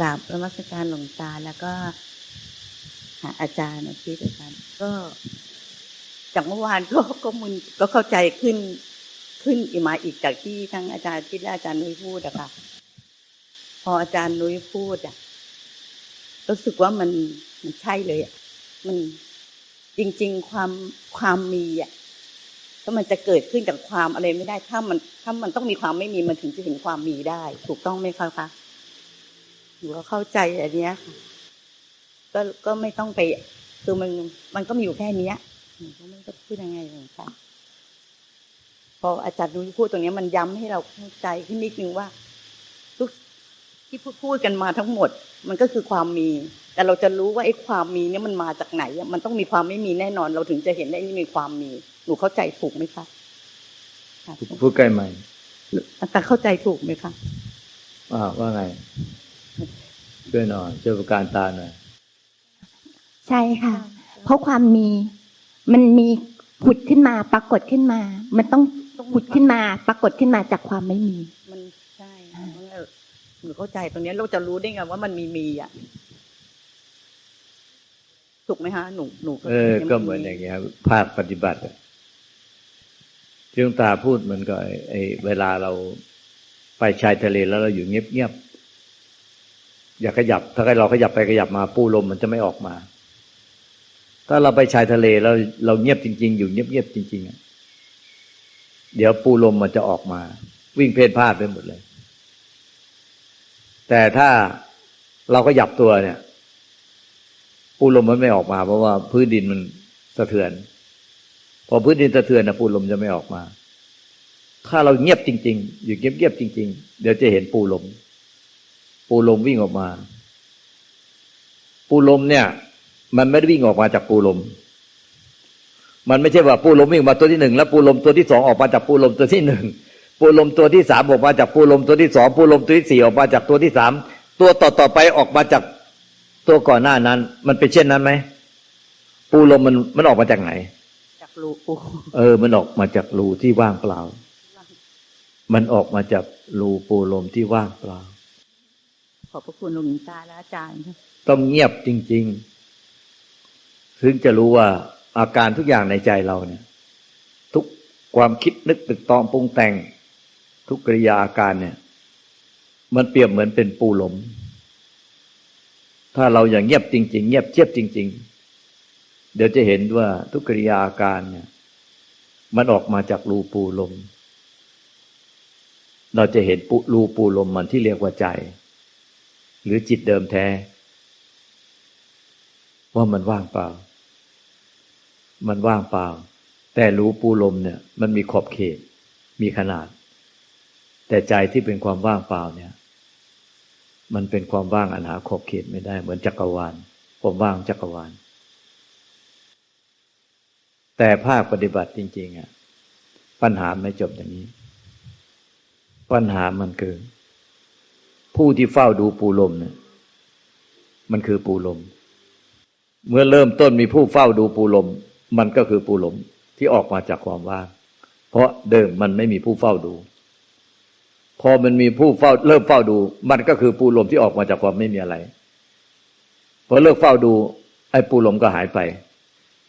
กราบนมัสการหลวงตาแล้วก็หาอาจารย์อาทิตย์อาจารย์ก็จากเมื่อวานก็ก็มึนก็เข้าใจขึ้นขึ้นอีมาอีกจากที่ทั้งอาจารย์ทิตย์และอาจารย์นุ้ยพูดอะค่ะ พออาจารย์นุ้ยพูดอะรู้สึกว่ามันมันใช่เลยอะมันจริง ๆ ความความมีอะก็มันจะเกิดขึ้นจากความอะไรไม่ได้ ถ้ามันถ้ามันต้องมีความไม่มีมันถึงจะเห็นความมีได้ ถูกต้องไหมคะคะ หนูก็เข้าใจอันเนี้ยค่ะก็ก็ไม่ต้องไปคือมันมันก็มีอยู่แค่เนี้ยหนูก็ไม่ต้องพูดยังไงหรอกค่ะพออาจารย์นุ้ยพูดตรงเนี้ยมันย้ำให้เราเข้าใจขึ้นนิดนึงว่าทุกที่พูดพูดกันมาทั้งหมด มันก็คือความมี แต่เราจะรู้ว่าไอ้ความมีเนี่ยมันมาจากไหนอะมันต้องมีความไม่มีแน่นอน เราถึงจะเห็นได้นี่มีความมี หนูเข้าใจถูกไหมคะค่ะพูดใกล้ใหม่แต่เข้าใจถูกไหมคะอ่าว่าไง ช่วยหน่อยช่วยประการตาหน่อยใช่ค่ะ เพราะความมีมันมีผุดขึ้นมาปรากฏขึ้นมา มันต้องผุดขึ้นมา ปรากฏขึ้นมาจากความไม่มี มันใช่มันเออหนูเข้าใจตรงเนี้ยเราจะรู้ได้ไงว่ามันมีมีอะถูกไหมคะหนูหนูเออ ก็เหมือนอย่างเงี้ยภาคปฏิบัติอะที่หลวงตาพูดเหมือนกับไอ้ไอ้เวลาเราไปชายทะเลแล้วเราอยู่เงียบๆ อย่าขยับ ถ้าเราขยับไปขยับมาปูลมมันจะไม่ออกมา ถ้าเราไปชายทะเลแล้วเราเงียบจริง ๆ อยู่เงียบๆจริงๆเดี๋ยวปูลมมันจะออกมา วิ่งเพลนพลาดไปหมดเลย แต่ถ้าเราก็หยับตัวเนี่ย ปูลมมันไม่ออกมา เพราะว่าพื้นดินมันสะเทือน พอพื้นดินสะเทือนนะปูลมจะไม่ออกมา ถ้าเราเงียบจริง ๆ อยู่เงียบๆจริง ๆ เดี๋ยวจะเห็นปูลม ปูลมวิ่งออกมา ปูลมเนี่ย มันไม่ได้วิ่งออกมาจากปูลม มันไม่ใช่ว่าปูลมวิ่งมาตัวที่หนึ่งแล้วปูลมตัวที่สองออกมาจากปูลมตัวที่หนึ่งปูลมตัวที่สามออกมาจากปูลมตัวที่สองปูลมตัวที่สี่ออกมาจากตัวที่สามตัวต่อต่อไปออกมาจากตัวก่อนหน้านั้น มันเป็นเช่นนั้นไหมปูลมมันมันออกมาจากไหน จากรูปูเออ มันออกมาจากรูที่ว่างเปล่า มันออกมาจากรูปูลมที่ว่างเปล่าข อบพระคุณหลวงตาและอาจารย์ ต้องเงียบจริง ๆ ถึงจะรู้ว่าอาการทุกอย่างในใจเราเนี่ย ทุกความคิดนึกตึกตองปรุงแต่ง ทุกกริยาอาการเนี่ย มันเปรียบเหมือนเป็นปูหลม ถ้าเราอย่างเงียบจริง ๆ เงียบเทียบจริง ๆ เดี๋ยวจะเห็นว่าทุกกริยาอาการเนี่ย มันออกมาจากรูปูลมเราจะเห็นปูรูปูลมมันที่เรียกว่าใจ หรือจิตเดิมแท้ ว่ามันว่างเปล่า มันว่างเปล่า แต่รู้ปูลมเนี่ย มันมีขอบเขต มีขนาด แต่ใจที่เป็นความว่างเปล่าเนี่ย มันเป็นความว่างอันหาขอบเขตไม่ได้ เหมือนจักรวาลความว่างจักรวาล แต่ภาคปฏิบัติจริง ๆอะปัญหาไม่จบอย่างนี้ ปัญหามันคือ ผู้ที่เฝ้าดูปูลมเนี่ยมันคือปูลม เมื่อเริ่มต้นมีผู้เฝ้าดูปูลม มันก็คือปูลมที่ออกมาจากความว่าง เพราะเดิมมันไม่มีผู้เฝ้าดู พอมันมีผู้เฝ้าเริ่มเฝ้าดู มันก็คือปูลมที่ออกมาจากความไม่มีอะไร พอเลิกเฝ้าดู ไอ้ปูลมก็หายไป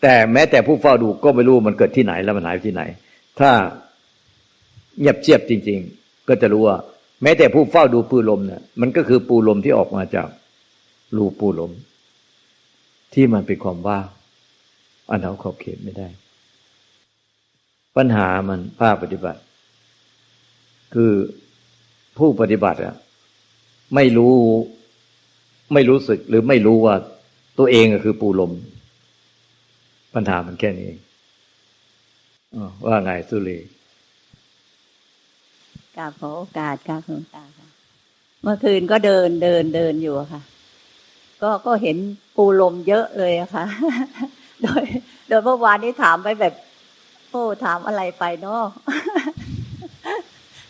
แต่แม้แต่ผู้เฝ้าดูก็ไม่รู้มันเกิดที่ไหนแล้วมันหายที่ไหน ถ้าเงียบเชียบจริง ๆ ก็จะรู้ว่า แม้แต่ผู้เฝ้าดูปูลมเนี่ยมันก็คือปูลมที่ออกมาจากรูปูลม ที่มันเป็นความว่างอันเอาขอบเขตไม่ได้ ปัญหามันภาคปฏิบัติ คือผู้ปฏิบัติอะไม่รู้ไม่รู้สึกหรือไม่รู้ว่าตัวเองก็คือปูลม ปัญหามันแค่นี้ว่าไงสุรี กราบขอโอกาสค่ะหลวงตาค่ะ เมื่อคืนก็เดินเดินเดินอยู่ค่ะ ก็ก็เห็นปูลมเยอะเลยอะค่ะ โดย โดยเมื่อวานนี้ถามไปแบบ โอ้ถามอะไรไปเนาะ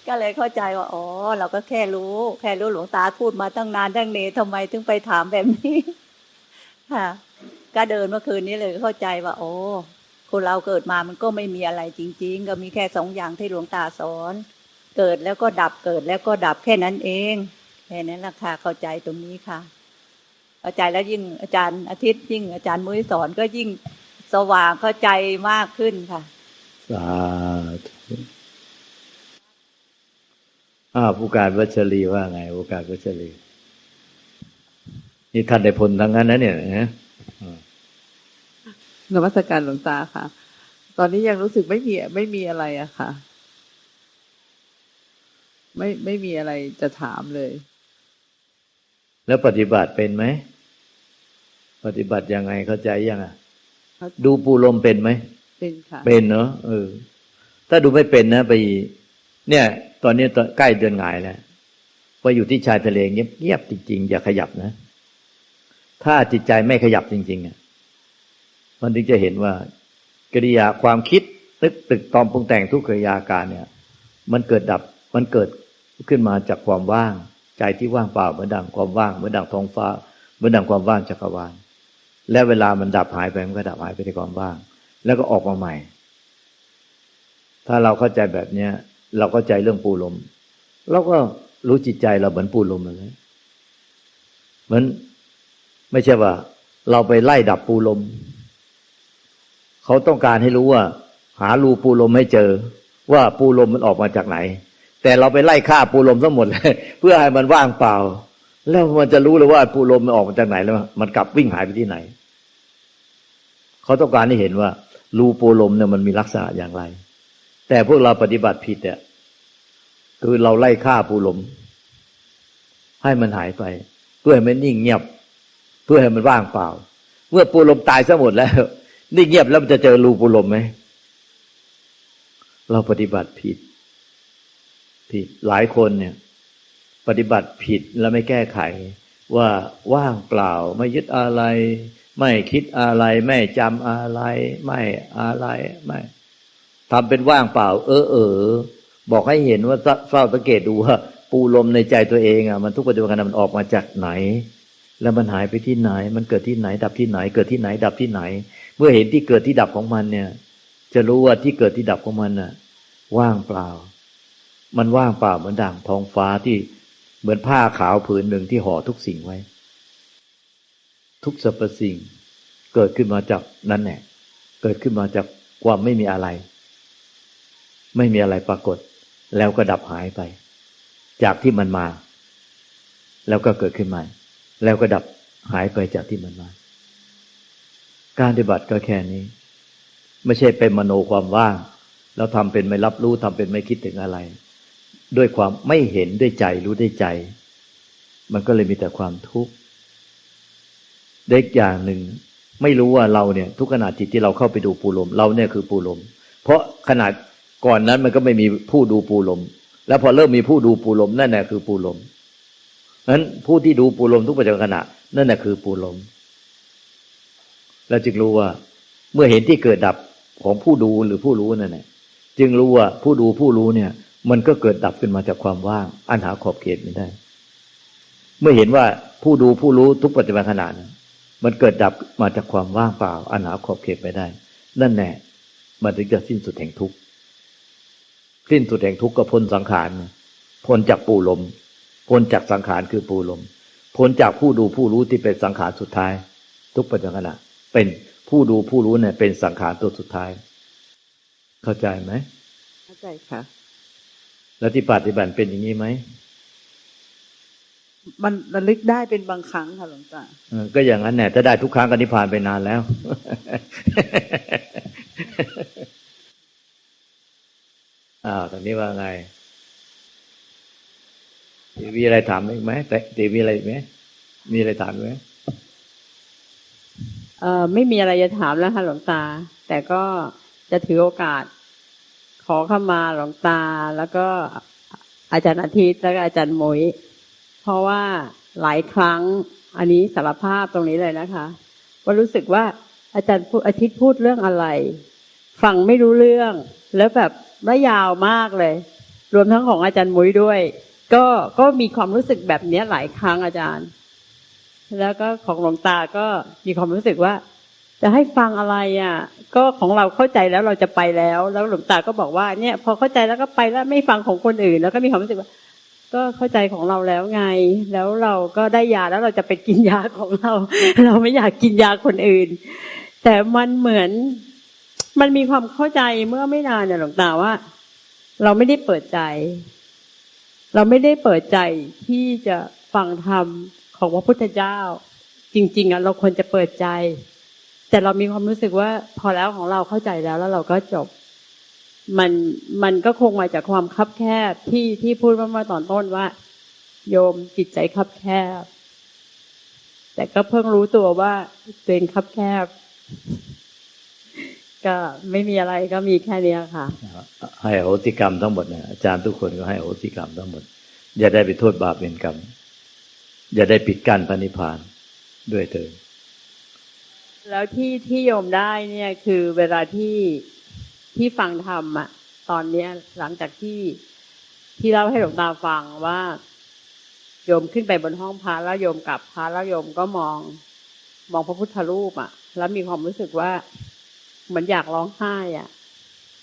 ก็เลยเข้าใจว่าอ๋อเราก็แค่รู้ แค่รู้หลวงตาพูดมาตั้งนานตั้งเนทำไมถึงไปถามแบบนี้ ค่ะ ก็เดินเมื่อคืนนี้เลยเข้าใจว่า โอ้คนเราเกิดมามันก็ไม่มีอะไรจริง ๆ ก็มีแค่สองอย่างที่หลวงตาสอน เกิดแล้วก็ดับเกิดแล้วก็ดับแค่นั้นเองแค่นั้นแหละค่ะเข้าใจตรงนี้ค่ะ เข้าใจแล้วยิ่งอาจารย์อาทิตย์ยิ่งอาจารย์มุ้ยสอนก็ยิ่งสว่างเข้าใจมากขึ้นค่ะสาธุอ้าวผู้การวัชรีว่าไงผู้การวัชรีนี่ท่านได้ผลทั้งนั้นนะเนี่ยนะนมัสการหลวงตาค่ะ ตอนนี้ยังรู้สึกไม่มีไม่มีอะไรอะค่ะ ไม่ไม่มีอะไรจะถามเลย แล้วปฏิบัติเป็นไหม ปฏิบัติยังไงเข้าใจยังอะครับดูปูลมเป็นไหม เป็นค่ะ เป็นเนาะเออ ถ้าดูไม่เป็นนะไป เนี่ย ตอนนี้ตอนใกล้เดือนหงายแล้วพออยู่ที่ชายทะเลเงียบเงียบจริงๆ อย่าขยับนะ ถ้าจิตใจไม่ขยับจริง ๆอะมันถึงจะเห็นว่ากิริยาความคิดนึกตึกตอมปรุงแต่งทุกกิริยาการเนี่ย มันเกิดดับมันเกิด ขึ้นมาจากความว่าง ใจที่ว่างเปล่าเหมือนดังความว่างเหมือนดังท้องฟ้าเหมือนดังความว่างจักรวาลและเวลามันดับหายไปมันก็ดับหายไปในความว่าง แล้วก็ออกมาใหม่ ถ้าเราเข้าใจแบบเนี้ย เราเข้าใจเรื่องปูลมเราก็รู้จิตใจเราเหมือนปูลมเลยเหมือนไม่ใช่ว่า เราไปไล่ดับปูลม เขาต้องการให้รู้ว่า หารูปูลมให้เจอ ว่าปูลมมันออกมาจากไหน แต่เราไปไล่ฆ่าปูลมทั้งหมดเลยเพื่อให้มันว่างเปล่า แล้วมันจะรู้เลยว่าปูลมมันออกมาจากไหนแล้ว มันกลับวิ่งหายไปที่ไหน เขาต้องการให้เห็นว่า รูปูลมเนี่ยมันมีลักษณะอย่างไร แต่พวกเราปฏิบัติผิดเนี่ยคือเราไล่ฆ่าปูลม ให้มันหายไป เพื่อให้มันนิ่งเงียบ เพื่อให้มันว่างเปล่า เมื่อปูลมตายซะหมดแล้ว นิ่งเงียบแล้วมันจะเจอรูปูลมไหมเราปฏิบัติผิด ผิดหลายคนเนี่ย ปฏิบัติผิดแล้วไม่แก้ไข ว่าว่างเปล่าไม่ยึดอะไร ไม่คิดอะไร ไม่จำอะไร ไม่อะไรไม่ทำเป็นว่างเปล่า เออเออบอกให้เห็นว่าเฝ้าสังเกตดูว่าปูลมในใจตัวเองอะมันทุกปัจจุบันมันออกมาจากไหน แล้วมันหายไปที่ไหน มันเกิดที่ไหน ดับที่ไหน เกิดที่ไหน ดับที่ไหน เมื่อเห็นที่เกิดที่ดับของมันเนี่ย จะรู้ว่าที่เกิดที่ดับของมันน่ะ ว่างเปล่า มันว่างเปล่าเหมือนด่างท้องฟ้าที่เหมือนผ้าขาวผืนหนึ่งที่ห่อทุกสิ่งไว้ ทุกสรรพสิ่ง เกิดขึ้นมาจากนั่นแหละเกิดขึ้นมาจากความไม่มีอะไร ไม่มีอะไรปรากฏ แล้วก็ดับหายไป จากที่มันมา แล้วก็เกิดขึ้นใหม่แล้วก็ดับหายไปจากที่มันมา การปฏิบัติก็แค่นี้ ไม่ใช่เป็นมโนความว่าง แล้วทำเป็นไม่รับรู้ทำเป็นไม่คิดถึงอะไร ด้วยความไม่เห็นด้วยใจรู้ด้วยใจ มันก็เลยมีแต่ความทุกข์เด็กอย่างหนึ่ง ไม่รู้ว่าเราเนี่ย ทุกขณะจิตที่เราเข้าไปดูปูลม เราเนี่ยคือปูลม เพราะขนาดก่อนนั้นมันก็ไม่มีผู้ดูปูลม แล้วพอเริ่มมีผู้ดูปูลมนั่นแหละคือปูลมนั้นผู้ที่ดูปูลมทุกปัจจุบันขณะนั่นแหละคือปูลมแล้วจึงรู้ว่า เมื่อเห็นที่เกิดดับของผู้ดูหรือผู้รู้นั่นแหละจึงรู้ว่าผู้ดูผู้รู้เนี่ย มันก็เกิดดับขึ้นมาจากความว่าง อันหาขอบเขตไม่ได้ เมื่อเห็นว่าผู้ดูผู้รู้ทุกปัจจุบันขณะนั้นมันเกิดดับมาจากความว่างเปล่า อันหาขอบเขตไม่ได้ นั่นแน่มันถึงจะสิ้นสุดแห่งทุกข์สิ้นสุดแห่งทุกข์ก็พ้นสังขารพ้นจากปูลมพ้นจากสังขารคือปูลมพ้นจากผู้ดูผู้รู้ที่เป็นสังขารสุดท้าย ทุกปัจจุบันขณะเป็นผู้ดูผู้รู้เนี่ยเป็นสังขารตัวสุดท้าย เข้าใจไหมเข้าใจค่ะ แล้วที่ปฏิบัติเป็นอย่างนี้ไหมมันระลึกได้เป็นบางครั้งค่ะหลวงตาเออก็อย่างนั้นแหละถ้าได้ทุกครั้งก็นิพพานไปนานแล้ว อ้าวตอนนี้ว่าไงตีมีอะไรถามอีกไหมแต่ตีมีอะไรอีกไหมมีอะไรถามไหมเอ่อไม่มีอะไรจะถามแล้วค่ะหลวงตา แต่ก็จะถือโอกาส ขอเข้ามาหลวงตาแล้วก็อาจารย์อาทิตย์แล้วก็อาจารย์หมยเพราะว่าหลายครั้งอันนี้สารภาพตรงนี้เลยนะคะว่ารู้สึกว่าอาจารย์พูดอาทิตย์พูดเรื่องอะไร ฟังไม่รู้เรื่อง แล้วแบบไม่ยาวมากเลย รวมทั้งของอาจารย์มุ้ยด้วย ก็ก็มีความรู้สึกแบบเนี้ยหลายครั้งอาจารย์ แล้วก็ของหลวงตาก็มีความรู้สึกว่า จะให้ฟังอะไรอะ ก็ของเราเข้าใจแล้วเราจะไปแล้ว แล้วหลวงตาก็บอกว่าเนี่ย พอเข้าใจแล้วก็ไปแล้วไม่ฟังของคนอื่น แล้วก็มีความรู้สึกว่า ก็เข้าใจของเราแล้วไง แล้วเราก็ได้ยาแล้วเราจะไปกินยาของเรา เราไม่อยากกินยาคนอื่น แต่มันเหมือน มันมีความเข้าใจเมื่อไม่นานเนี่ยหลวงตาว่า เราไม่ได้เปิดใจ เราไม่ได้เปิดใจที่จะฟังธรรมของพระพุทธเจ้า จริง ๆอะเราควรจะเปิดใจ แต่เรามีความรู้สึกว่าพอแล้วของเราเข้าใจแล้วแล้วเราก็จบ มันมันก็คงมาจากความคับแคบที่ที่พูดเมื่อตอนต้นว่า โยมจิตใจคับแคบ แต่ก็เพิ่งรู้ตัวว่าตัวเองคับแคบ ก็ไม่มีอะไรก็มีแค่นี้ค่ะให้อโหสิกรรมทั้งหมดเนี่ยอาจารย์ทุกคนก็ให้อโหสิกรรมทั้งหมด อย่าได้ไปโทษบาปเป็นกรรม อย่าได้ปิดกั้นพระนิพพานด้วยเถิด แล้วที่ที่โยมได้เนี่ยคือเวลาที่ที่ฟังธรรมอะตอนเนี้ยหลังจากที่ที่เล่าให้หลวงตาฟังว่าโยมขึ้นไปบนห้องพระแล้วโยมกลับพระแล้วโยมก็มอง มองพระพุทธรูปอะแล้วมีความรู้สึกว่าเหมือนอยากร้องไห้อะ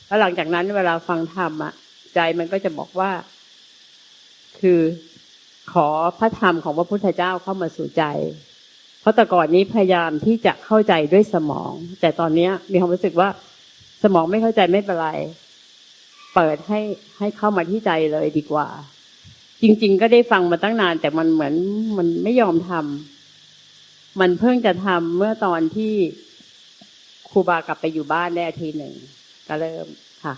แล้วหลังจากนั้นเวลาฟังธรรมอะใจมันก็จะบอกว่า คือขอพระธรรมของพระพุทธเจ้าเข้ามาสู่ใจ เพราะแต่ก่อนนี้พยายามที่จะเข้าใจด้วยสมอง แต่ตอนนี้มีความรู้สึกว่าสมองไม่เข้าใจไม่เป็นไร เปิดให้ให้เข้ามาที่ใจเลยดีกว่า จริง ๆ ก็ได้ฟังมาตั้งนาน แต่มันเหมือนมันไม่ยอมทำมันเพิ่งจะทำเมื่อตอนที่ครูบากลับไปอยู่บ้านได้อาทีหนึ่งก็เริ่มค่ะ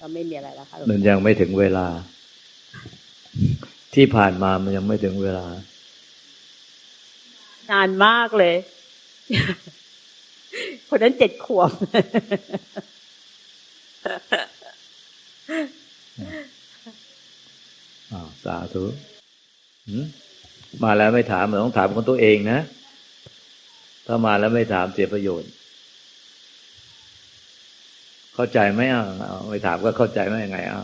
ก็ไม่มีอะไรแล้วค่ะมันยังไม่ถึงเวลา ที่ผ่านมามันยังไม่ถึงเวลา นานมากเลย คนนั้นเจ็ดขวบอ้าวสาธุมาแล้วไม่ถามมันต้องถามคนตัวเองนะ ถ้ามาแล้วไม่ถามเสียประโยชน์ เข้าใจไหมอะไม่ถามก็เข้าใจไหมยังไงเอา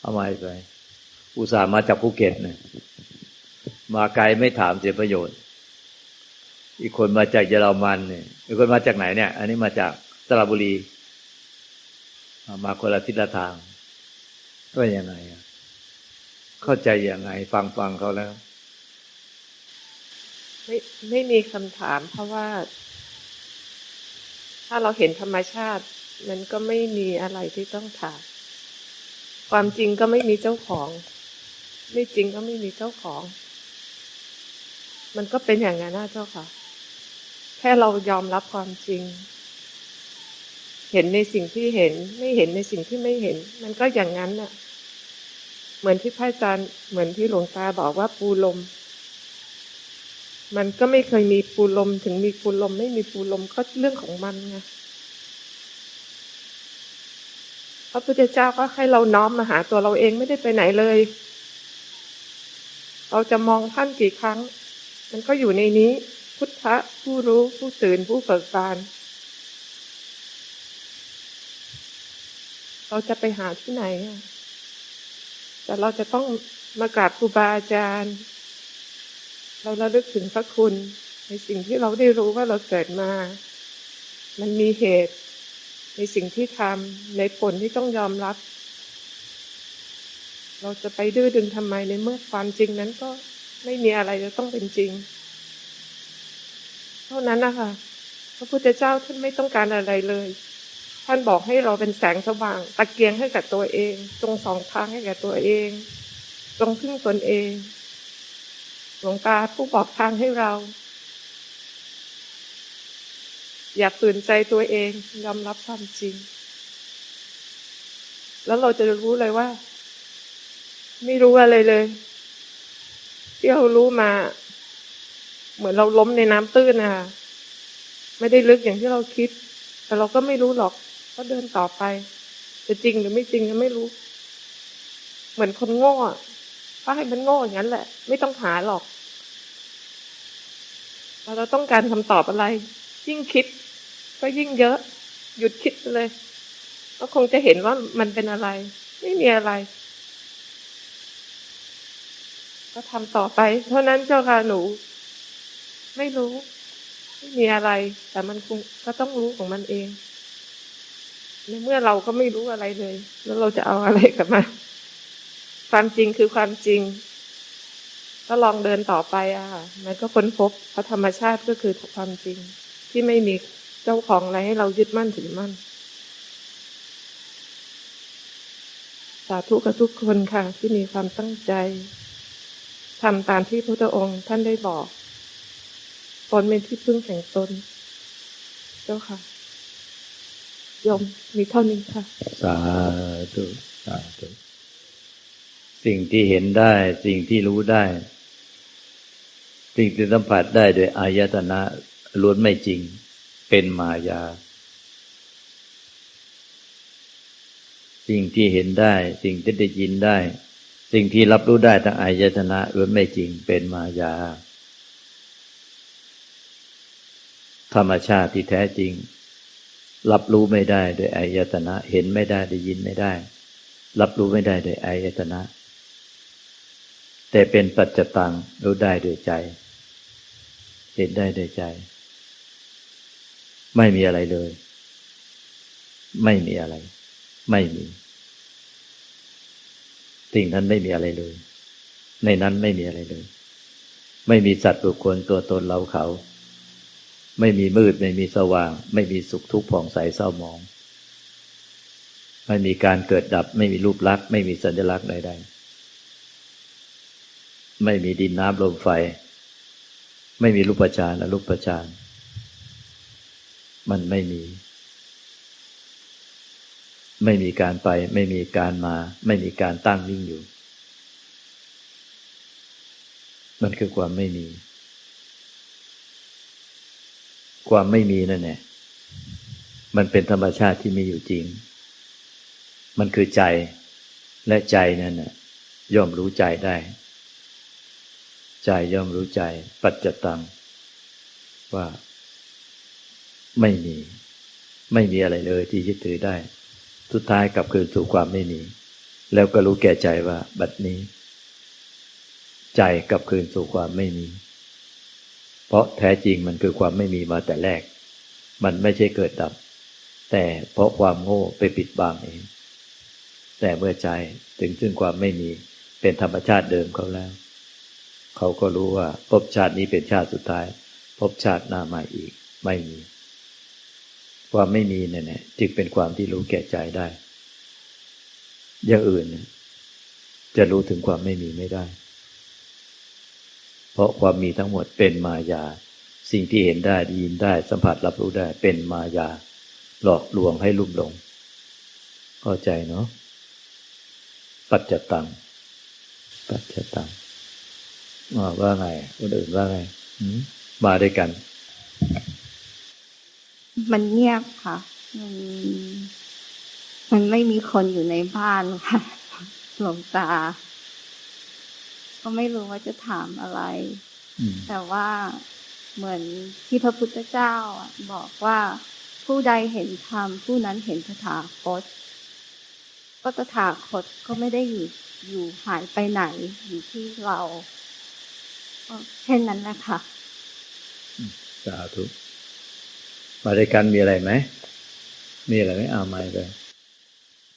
เอามาไปอุตส่าห์มาจากภูเก็ตเนี่ยมาไกลไม่ถามเสียประโยชน์ อีกคนมาจากเยอรมันเนี่ยอีกคนมาจากไหนเนี่ย อันนี้มาจากสระบุรี มาคนละทิศละทางก็ยังไงเข้าใจยังไง ฟังฟังเขาแล้ว ไม่ไม่มีคำถาม เพราะว่า ถ้าเราเห็นธรรมชาติ มันก็ไม่มีอะไรที่ต้องถามความจริงก็ไม่มีเจ้าของ ไม่จริงก็ไม่มีเจ้าของ มันก็เป็นอย่างนั้นนะเจ้าค่ะ ค่เรายอมรับความจริง เห็นในสิ่งที่เห็น ไม่เห็นในสิ่งที่ไม่เห็น มันก็อย่างนั้นน่ะ เหมือนที่พระอาจารย์เหมือนที่หลวงตาบอกว่าปูลม มันก็ไม่เคยมีปูลม ถึงมีปูลม ไม่มีปูลมก็เรื่องของมันไงพระพุทธเจ้าก็ให้เราน้อมมาหาตัวเราเองไม่ได้ไปไหนเลย เราจะมองท่านกี่ครั้ง มันก็อยู่ในนี้ พุทธะผู้รู้ผู้ตื่นผู้เบิกบาน เราจะไปหาที่ไหน แต่เราจะต้องมากราบครูบาอาจารย์ เราระลึกถึงพระคุณ ในสิ่งที่เราได้รู้ว่าเราเกิดมา มันมีเหตุ ในสิ่งที่ทำในผลที่ต้องยอมรับ เราจะไปดื้อดึงทำไมในเมื่อความจริงนั้นก็ไม่มีอะไรจะต้องเป็นจริง เท่านั้นนะคะพระพุทธเจ้าท่านไม่ต้องการอะไรเลย ท่านบอกให้เราเป็นแสงสว่าง ตะเกียงให้กับตัวเองจงสองทางให้กับตัวเองจงพึ่งตนเอง หลวงตาผู้บอกทางให้เรา อย่าฝืนใจตัวเองยอมรับความจริง แล้วเราจะรู้เลยว่า ไม่รู้อะไรเลย ที่เรารู้มา เหมือนเราล้มในน้ำตื้นนะคะไม่ได้ลึกอย่างที่เราคิด แต่เราก็ไม่รู้หรอก ก็เดินต่อไป จะจริงหรือไม่จริงก็ไม่รู้ เหมือนคนโง่อะก็ให้มันโง่อย่างนั้นแหละ ไม่ต้องหาหรอกเราต้องการคำตอบอะไร ยิ่งคิด ก็ยิ่งเยอะ หยุดคิดเลยก็คงจะเห็นว่ามันเป็นอะไร ไม่มีอะไร ก็ทำต่อไป เท่านั้นเจ้าค่ะหนู ไม่รู้ ไม่มีอะไร แต่มันคงก็ต้องรู้ของมันเอง ในเมื่อเราก็ไม่รู้อะไรเลย แล้วเราจะเอาอะไรกลับมาความจริงคือความจริง ก็ลองเดินต่อไปอะค่ะมันก็ค้นพบพระธรรมชาติก็คือความจริง ที่ไม่มีเจ้าของอะไรให้เรายึดมั่นถือมั่น สาธุกับทุกคนค่ะ ที่มีความตั้งใจทำตามที่พระพุทธองค์ท่านได้บอก นเป็นที่พึ่งแห่งตน เจ้าค่ะยมมีเท่านี้ค่ะ สาธุสาธุสิ่งที่เห็นได้ สิ่งที่รู้ได้ สิ่งที่สัมผัสได้โดยอายตนะล้วนไม่จริง เป็นมายา สิ่งที่เห็นได้ สิ่งที่ได้ยินได้ สิ่งที่รับรู้ได้ทางอายตนะล้วนไม่จริง เป็นมายา ธรรมชาติที่แท้จริง รับรู้ไม่ได้โดยอายตนะ เห็นไม่ได้ได้ยินไม่ได้ รับรู้ไม่ได้โดยอายตนะ แต่เป็นปัจจตังรู้ได้โดยใจ เห็นได้โดยใจ ไม่มีอะไรเลย ไม่มีอะไร ไม่มีสิ่งนั้นไม่มีอะไรเลย ในนั้นไม่มีอะไรเลย ไม่มีสัตว์บุคคลตัวตนเราเขา ไม่มีมืดไม่มีสว่าง ไม่มีสุขทุกข์ผ่องใสเศร้าหมอง ไม่มีการเกิดดับ ไม่มีรูปลักษณ์ไม่มีสัญลักษณ์ใดๆไม่มีดินน้ำลมไฟ ไม่มีรูปฌานอรูปฌานมันไม่มี ไม่มีการไป ไม่มีการมา ไม่มีการตั้งนิ่งอยู่ มันคือความไม่มี ความไม่มีนั่นแหละมันเป็นธรรมชาติที่มีอยู่จริง มันคือใจและใจนั่นน่ะย่อมรู้ใจได้ ใจย่อมรู้ใจ ปัจจตัง ว่า ไม่มี ไม่มีอะไรเลยที่ยึดถือได้ สุดท้ายกลับคืนสู่ความไม่มี แล้วก็รู้แก่ใจว่า บัดนี้ ใจกลับคืนสู่ความไม่มี ราะแท้จริงมันคือความไม่มีมาแต่แรก มันไม่ใช่เกิดดับ แต่เพราะความโง่ไปปิดบังเอง แต่เมื่อใจถึงซึ่งความไม่มีเป็นธรรมชาติเดิมเขาแล้ว เขาก็รู้ว่าภพชาตินี้เป็นชาติสุดท้ายภพชาติหน้ามาอีก ไม่มี ความไม่มีเนี่ยนะจึงเป็นความที่รู้แก่ใจได้ อย่างอื่น จะรู้ถึงความไม่มีไม่ได้ เพราะความมีทั้งหมดเป็นมายา สิ่งที่เห็นได้ได้ยินได้สัมผัสรับรู้ได้เป็นมายา หลอกลวงให้ลุ่มหลงเข้าใจเนาะปัจจตัง ปัจจตังว่าว่าไงคนอื่นว่าไงมมาด้วยกัน มันเงียบค่ะ มัน มันไม่มีคนอยู่ในบ้านค่ะหลวงตา ก็ไม่รู้ว่าจะถามอะไรอืมแต่ว่าเหมือนที่พระพุทธเจ้าอะบอกว่าผู้ใดเห็นธรรมผู้นั้นเห็นตถาคต ก็ตถาคตก็ไม่ได้อยู่อยู่หายไปไหนอยู่ที่เราก็แค่นั้นนะคะสาธุมาด้วยกันมีอะไรไหมมีอะไรไหมเอาไม้ไป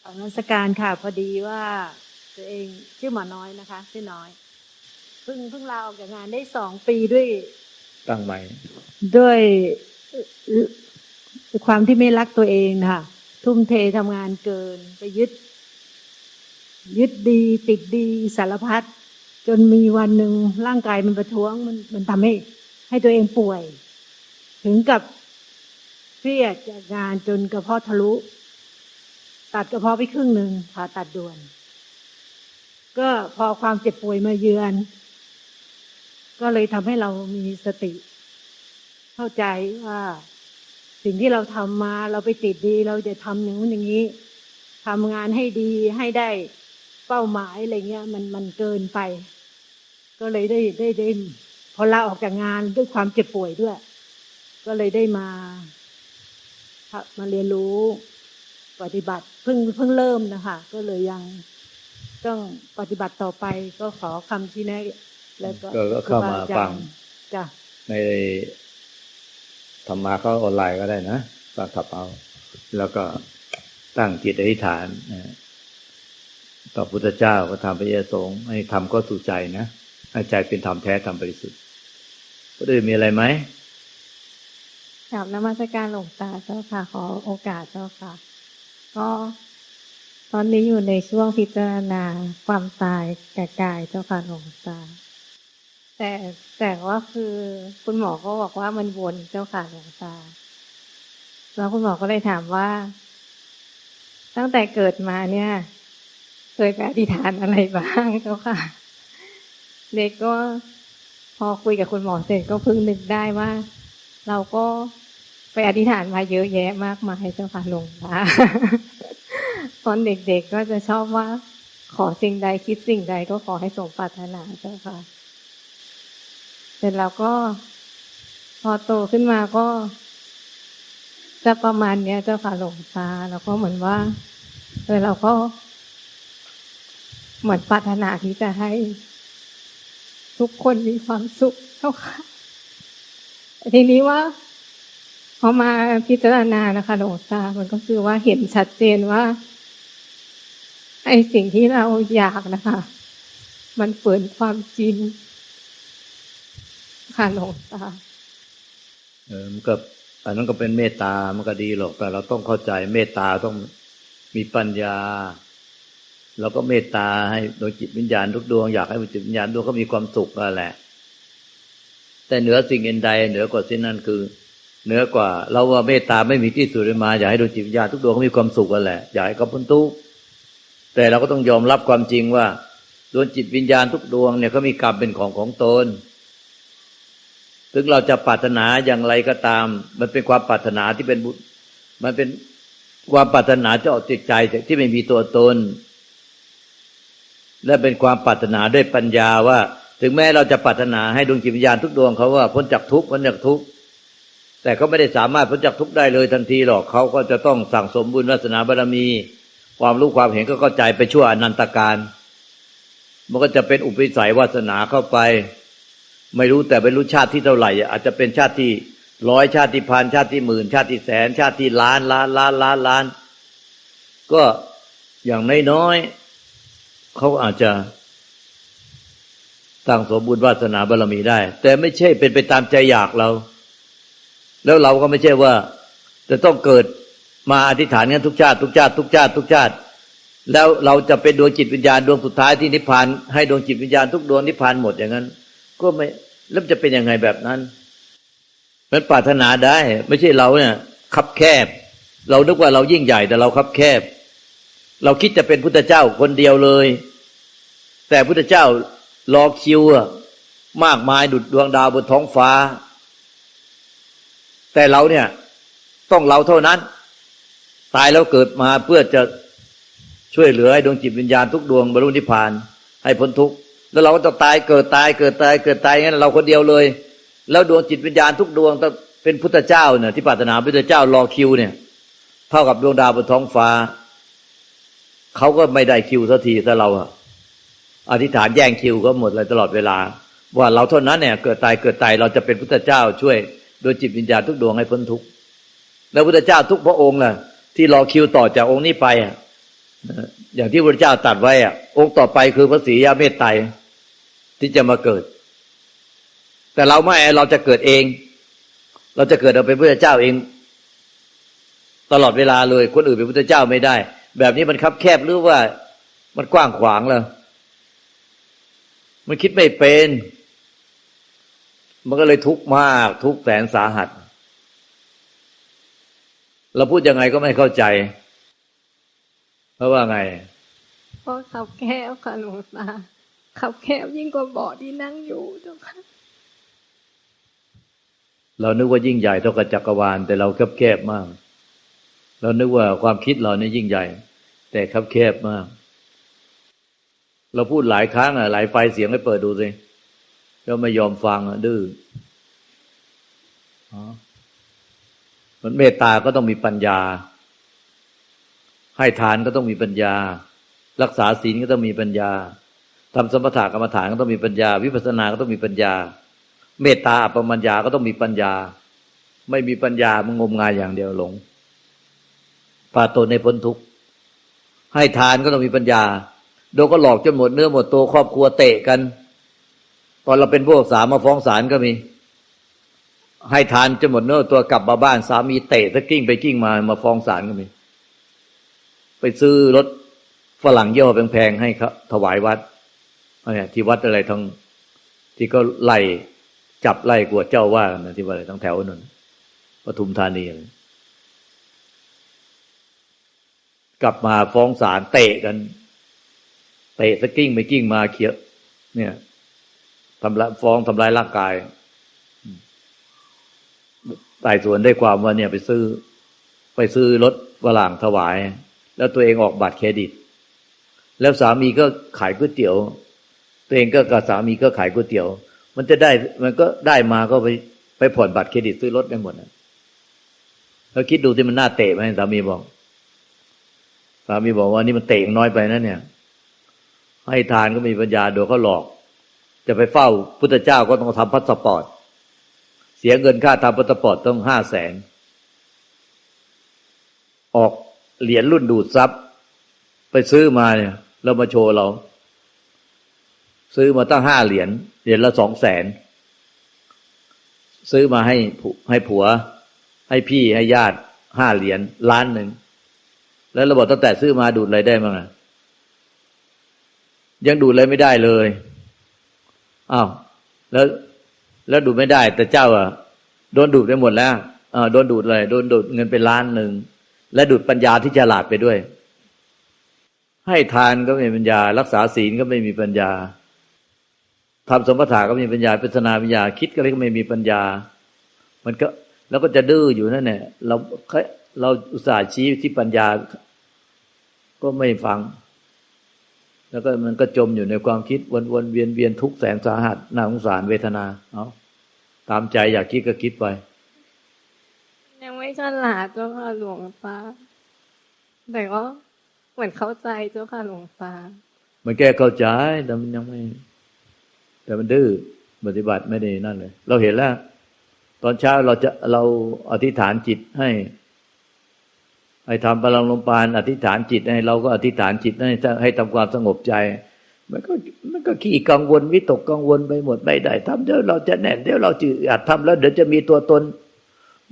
ขอนมัสการค่ะ พอดีว่าตัวเองชื่อหมอน้อยนะคะ ชื่อน้อยเพิ่งเพิ่งลาออกจากงานได้สองปีด้วย ตั้งไม้ด้วยเอ่อความที่ไม่รักตัวเองค่ะ ทุ่มเททำงานเกิน ไปยึด ยึดดี ติดดีสารพัดจนมีวันหนึ่งร่างกายมันประท้วง มันมันทำให้ ให้ตัวเองป่วย ถึงกับเครียดจากงานจนกระเพาะทะลุ ตัดกระเพาะไปครึ่งหนึ่งผ่าตัดด่วน ก็พอความเจ็บป่วยมาเยือน ก็เลยทำให้เรามีสติ เข้าใจว่าสิ่งที่เราทำมาเราไปติดดี เราจะทำอย่างนู้นอย่างนี้ทำงานให้ดีให้ได้เป้าหมายอะไรเงี้ย มันมันเกินไป ก็เลยได้ได้ได้พอลาออกจากงานด้วยความเจ็บป่วยด้วย ก็เลยได้มามาเรียนรู้ปฏิบัติเพิ่งเพิ่งเริ่มนะคะ ก็เลยยังต้องปฏิบัติต่อไปก็ขอคำชี้แนะ แล้วก็ก็ก็เข้ามาฟังจ้ะในธรรมะก็ออนไลน์ก็ได้นะฟังขับเอา แล้วก็ตั้งจิตอธิษฐานนะต่อพุทธเจ้าก็ทำพระเยสงฆ์ให้ทำก็สู่ใจนะให้ใจเป็นธรรมแท้ธรรมบริสุทธิ์ก็ได้มีอะไรไหมกราบนมัสการหลวงตาเจ้าค่ะ ขอโอกาสเจ้าค่ะ ก็ตอนนี้อยู่ในช่วงพิจารณาความตายแก่กายเจ้าค่ะหลวงตา แต่แต่ว่าคือคุณหมอก็บอกว่ามันวนเจ้าค่ะหลวงตาแล้วคุณหมอก็เลยถามว่า ตั้งแต่เกิดมาเนี่ย เคยไปอธิษฐานอะไรบ้างเจ้าค่ะเด็กก็พอคุยกับคุณหมอเสร็จก็เพิ่งนึกได้ว่า เราก็ไปอธิษฐานมาเยอะแยะมากมายเจ้าค่ะหลวงตาตอนเด็กๆก็จะชอบว่า ขอสิ่งใดคิดสิ่งใดก็ขอให้สมปรารถนาเจ้าค่ะ เสร็จแล้วก็พอโตขึ้นมาก็ จะประมาณเนี้ยเจ้าค่ะหลวงตาแล้วก็เหมือนว่าเออเราก็ เหมือนปรารถนาที่จะให้ ทุกคนมีความสุขเจ้าค่ะทีนี้ว่าพอมาพิจารณานะคะหลวงตา มันก็คือว่าเห็นชัดเจนว่า ไอสิ่งที่เราอยากนะคะ มันฝืนความจริง ค่ะหลวงตาเออมันก็อันนั้นก็เป็นเมตตามันก็ดีหรอก แต่เราต้องเข้าใจเมตตาต้องมีปัญญาเราก็เมตตาให้โดยจิตวิญญาณทุกดวงอยากให้จิตวิญญาณดวงก็มีความสุขนั่นแหละ แต่เหนือสิ่งอื่นใดเหนือกว่าสิ่งนั้นคือ เหนือกว่า เราว่าเมตตาไม่มีที่สุดเลยมาอยากให้ดวงจิตวิญญาณทุกดวงเขามีความสุขกันแหละอยากให้เขาพ้นทุกข์แต่เราก็ต้องยอมรับความจริงว่าดวงจิตวิญญาณทุกดวงเนี่ยเขามีกรรมเป็นของของตน ถึงเราจะปรารถนาอย่างไรก็ตาม มันเป็นความปรารถนาที่เป็นบุญมันเป็นความปรารถนาที่ออกจากใจที่ไม่มีตัวตน และเป็นความปรารถนาด้วยปัญญาว่า ถึงแม้เราจะปรารถนาให้ดวงจิตวิญญาณทุกดวงเขาว่าพ้นจากทุกข์พ้นจากทุกข์แต่เขาไม่ได้สามารถพ้นจากทุกข์ได้เลยทันทีหรอกเขาก็จะต้องสั่งสมบุญวาสนาบารมี ความรู้ความเห็นก็เข้าใจไปชั่วอนันตการ มันก็จะเป็นอุปนิสัยวาสนาเข้าไป ไม่รู้แต่ไม่รู้ชาติที่เท่าไหร่ อาจจะเป็นชาติที่ร้อยชาติที่พันชาติที่หมื่น ชาติที่แสน ชาติที่ล้านล้านล้านล้านล้าน ก็อย่างน้อยๆเขาอาจจะตั้งสมบูรณ์วาสนาบารมีได้ แต่ไม่ใช่เป็นไปตามใจอยากเรา แล้วเราก็ไม่ใช่ว่า จะต้องเกิดมาอธิษฐานกันทุกชาติ ทุกชาติ ทุกชาติ ทุกชาติ แล้วเราจะเป็นดวงจิตวิญญาณดวงสุดท้ายที่นิพพานให้ดวงจิตวิญญาณทุกดวงนิพพานหมดอย่างนั้น ก็ไม่แล้วจะเป็นยังไงแบบนั้น มันปรารถนาได้ ไม่ใช่เราเนี่ยคับแคบ เรานึกว่าเรายิ่งใหญ่แต่เราคับแคบ เราคิดจะเป็นพุทธเจ้าคนเดียวเลย แต่พุทธเจ้ารอคิวมากมายดุดดวงดาวบนท้องฟ้า แต่เราเนี่ยต้องเราเท่านั้น ตายแล้วเกิดมาเพื่อจะช่วยเหลือให้ดวงจิตวิญญาณทุกดวงบรรลุนิพพานให้พ้นทุกข์ แล้วเราก็จะตายเกิดตายเกิดตายเกิดตายงั้นเราคนเดียวเลย แล้วดวงจิตวิญญาณทุกดวงต้องเป็นพุทธเจ้าเนี่ยที่ปรารถนาพุทธเจ้ารอคิวเนี่ยเท่ากับดวงดาวบนท้องฟ้าเขาก็ไม่ได้คิวสักทีถ้าเราอะอธิษฐานแย่งคิวก็หมดเลยตลอดเวลา ว่าเราเท่านั้นเนี่ยเกิดตายเกิดตายเราจะเป็นพุทธเจ้าช่วย โดยจิตวิญญาณทุกดวงให้พ้นทุกข์แล้วพุทธเจ้าทุกพระองค์ล่ะ ที่รอคิวต่อจากองค์นี้ไปอะอย่างที่พระเจ้าตรัสไว้อะองค์ต่อไปคือพระศรียาเมตไตร ที่จะมาเกิด แต่เราไม่เราจะเกิดเอง เราจะเกิดเราเป็นพระเจ้าเอง ตลอดเวลาเลยคนอื่นเป็นพระเจ้าไม่ได้ แบบนี้มันคับแคบหรือว่ามันกว้างขวางแล้วมันคิดไม่เป็น มันก็เลยทุกข์มาก ทุกข์แสนสาหัส เราพูดยังไงก็ไม่เข้าใจ เพราะว่าไงเพราะขับแคบค่ะหลวงตา ขับแคบยิ่งกว่าเบาะที่นั่งอยู่เจ้าค่ะเรานึกว่ายิ่งใหญ่เท่ากับจักรวาล แต่เราคับแคบมาก เรานึกว่าความคิดเราเนี่ยยิ่งใหญ่ แต่คับแคบมาก เราพูดหลายครั้งอะ หลายไฟเสียงให้เปิดดูสิแล้วไม่ยอมฟังอะดื้อมันเมตตาก็ต้องมีปัญญา ให้ทานก็ต้องมีปัญญา รักษาศีลก็ต้องมีปัญญา ทำสมถะกรรมฐานก็ต้องมีปัญญา วิปัสสนาก็ต้องมีปัญญา เมตตาปปมัญญาก็ต้องมีปัญญา ไม่มีปัญญามันงมงายอย่างเดียวหลงปาตนในพ้นทุกข์ให้ทานก็ต้องมีปัญญาโดนก็หลอกจนหมดเนื้อหมดตัวครอบครัวเตะกัน ตอนเราเป็นพวกสามมาฟ้องศาลก็มี ให้ทานจนหมดเนื้อตัวกลับมาบ้านสามีเตะตะกิ้งไปกิ้งมามาฟ้องศาลก็มี ไปซื้อรถฝรั่งเยี่ยวแพงๆให้เขาถวายวัด เนี่ยที่วัดอะไรทั้งที่ก็ไล่จับไล่กวดเจ้าว่ากันนะที่ว่าอะไรทั้งแถวนั้นปทุมธานีอะไรกลับมาฟ้องศาลเตะกัน เตะสกกิ้งไปกิ้งมาเขียเนี่ยทำละฟ้องทำลายร่างกายไต่สวนได้ความว่าเนี่ยไปซื้อ ไปซื้อรถฝรั่งถวาย แล้วตัวเองออกบัตรเครดิต แล้วสามีก็ขายก๋วยเตี๋ยว ตัวเองก็กับสามีก็ขายก๋วยเตี๋ยว มันจะได้มันก็ได้มาก็ไปไปผ่อนบัตรเครดิตซื้อรถได้หมดนะแล้วคิดดูที่มันน่าเตะไหมสามีบอก สามีบอกว่านี่มันเตะน้อยไปนะเนี่ย ให้ทานก็มีปัญญาโดยเขาหลอก จะไปเฝ้าพุทธเจ้าก็ต้องทำพาสปอร์ตเสียเงินค่าทำพาสปอร์ตต้องห้าแสนออกเหรียญรุ่นดูดซับไปซื้อมาเนี่ย แล้วมาโชว์เรา ซื้อมาตั้งห้าเหรียญเหรียญละสองแสนซื้อมาให้ผัวให้ผัว ให้พี่ให้ญาติห้าเหรียญล้านหนึ่ง แล้วเราบอกตั้งแต่ซื้อมาดูดอะไรได้บ้างอะยังดูดอะไรไม่ได้เลยอ้าวแล้วแล้วดูดไม่ได้ แต่เจ้าอะโดนดูดไปหมดแล้วอ่าโดนดูดเลยโดนดูดเงินเป็นล้านหนึ่งและดูดปัญญาที่ฉลาดไปด้วย ให้ทานก็ไม่มีปัญญา รักษาศีลก็ไม่มีปัญญา ทำสมถะก็ไม่มีปัญญาพิจารณาปัญญาคิดก็เลยก็ไม่มีปัญญา มันก็แล้วก็จะดื้ออยู่นั่นแหละเราเราอุตส่าห์ชี้ที่ปัญญา ก็ไม่ฟัง แล้วก็มันก็จมอยู่ในความคิดวนวนเวียนเวียนทุกข์แสนสาหัสน่าสงสารเวทนาเอาตามใจอยากคิดก็คิดไป ยังไม่ฉลาดเจ้าค่ะหลวงตาแต่ก็เหมือนเข้าใจเจ้าค่ะหลวงตามันแก้เข้าใจแต่มันยังไม่ แต่มันดื้อปฏิบัติไม่ได้นั่นเลย เราเห็นแล้ว ตอนเช้าเราจะเราอธิษฐานจิตให้ให้ทำพลังลมปานอธิษฐานจิตให้เราก็อธิษฐานจิตให้ให้ทำความสงบใจ มันก็มันก็ขี้กังวลวิตกกังวลไปหมดไม่ได้ทำเดี๋ยวเราจะแน่นเดี๋ยวเราจะอาจทำแล้ว เดี๋ยวจะมีตัวตน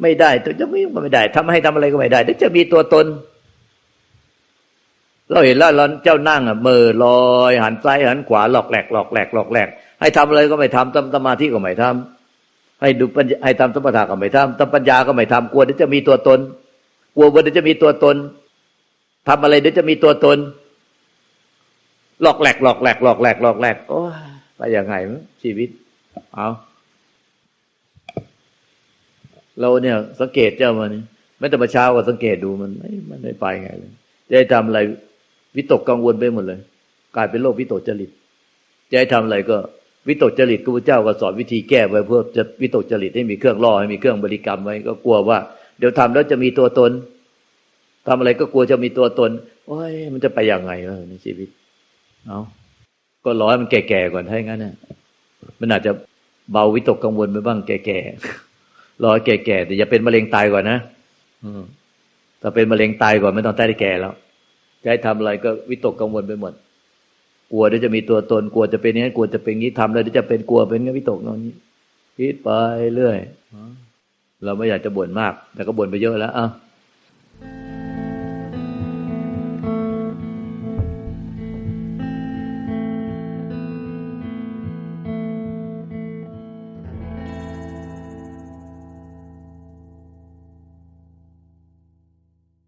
ไม่ได้ตัวจะไม่ก็ไม่ได้ทำให้ทำอะไรก็ไม่ได้เดี๋ยวจะมีตัวตน เราเห็นแล้วเราเจ้านั่งอะเมื่อลอย หันซ้ายหันขวาหลอกแหลกหลอกแหลกหลอกแหลก ให้ทำอะไรก็ไม่ทำทำสมาธิก็ไม่ทำให้ดูปัญญาให้ทำสมถะก็ไม่ทำทำปัญญาก็ไม่ทำกลัวเดี๋ยวจะมีตัวตน กลัวว่าเดี๋ยวจะมีตัวตนทำอะไรเดี๋ยวจะมีตัวตน หลอกแหลกหลอกแหลกหลอกแหลกหลอกแหลกโอ้ยไปยังไงชีวิต เอาเราเนี่ยสังเกตเจ้ามันไม่แต่มาเช้าก็สังเกตดูมันไม่มันไม่ไปไงเลยจะให้ทำอะไรวิตกกังวลไปหมดเลย กลายเป็นโรควิตกจริตจะให้ทำอะไรก็ วิตกจริตพระพุทธเจ้าก็สอนวิธีแก้ไว้เพื่อจะวิตกจริตให้มีเครื่องล่อให้มีเครื่องบริกรรมไว้ก็กลัวว่า เดี๋ยวทำแล้วจะมีตัวตนทำอะไรก็กลัวจะมีตัวตนโอ้ยมันจะไปยังไงวะในชีวิต เอาก็รอให้มันแก่ๆก่อนถ้าอย่างนั้นเนะมันอาจจะเบาวิตกกังวลไปบ้างแก่ๆรอให้แก่ๆแต่อย่าเป็นมะเร็งตายก่อนนะอืมถ้าเป็นมะเร็งตายก่อนไม่ต้องใต้แก่แล้วจะให้ทำอะไรก็วิตกกังวลไปหมด กลัวเดี๋ยวจะมีตัวตนกลัวจะเป็นนี้กลัวจะเป็นงี้ทำแล้วเดี๋ยวจะเป็นกลัวเป็นงี้วิตกนอนนี้คิดไปเรื่อยเราไม่อยากจะบ่นมาก แต่ก็บ่นไปเยอะแล้วอะ